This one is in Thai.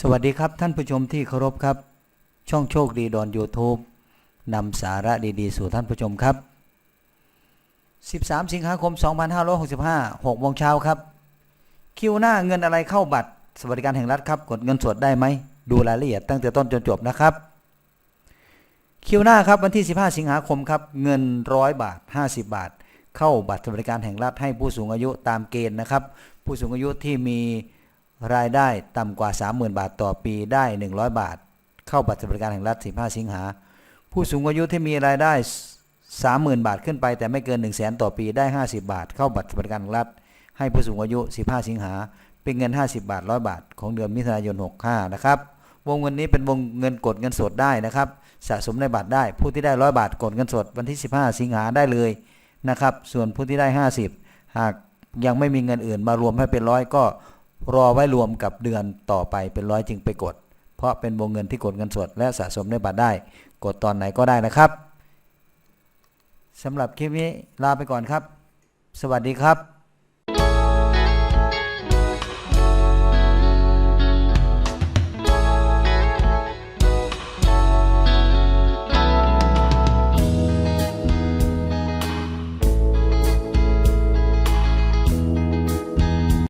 สวัสดีครับท่านผู้ชมที่เคารพครับ ช่องโชคดีดอน YouTube นำสาระดีๆ สู่ท่านผู้ชมครับ 13 สิงหาคม 2565 6โมงเช้าครับ คิวหน้าเงินอะไรเข้าบัตร สวัสดิการแห่งรัฐครับ กดเงินสดได้ไหม ดูรายละเอียดตั้งแต่ต้นจนจบนะครับ คิวหน้าครับวันที่ 15 สิงหาคมครับ เงิน 100 บาท 50 บาท เข้าบัตรสวัสดิการแห่งรัฐให้ผู้สูงอายุตามเกณฑ์นะครับ ผู้สูงอายุที่มี รายได้ต่ำกว่า 30,000 บาทต่อปีได้ 100 บาท เข้าบัตรสวัสดิการแห่งรัฐ 15 สิงหา ผู้สูงอายุที่มีรายได้ 30,000 บาทขึ้นไป แต่ไม่เกิน 1 0 0 0 0แต่อปีได้ 50 บาท เข้าบัตรสวัสดิการแห่งรัฐ ให้ผู้สูงอายุ 15 สิงหา เป็นเงิน 50 บาท 100 บาท ของเดือนมิถุนายน 65 นะครับ วงเงินนี้เป็นวงเงินกดเงินสดได้นะครับ สะสมในบัตรได้ ผู้ที่ได้ 100 บาทกดเงินสดวันที่ 15 สิงหาได้เลยนะครับ ส่วนผู้ที่ได้ 50 หากยังไม่มีเงินอื่นมารวมให้เป็นร้อยก็ รอไว้รวมกับเดือนต่อไปเป็นร้อยจึงไปกด เพราะเป็นวงเงินที่กดเงินสดและสะสมในบัตรได้ กดตอนไหนก็ได้นะครับสำหรับคลิปนี้ลาไปก่อนครับ สวัสดีครับ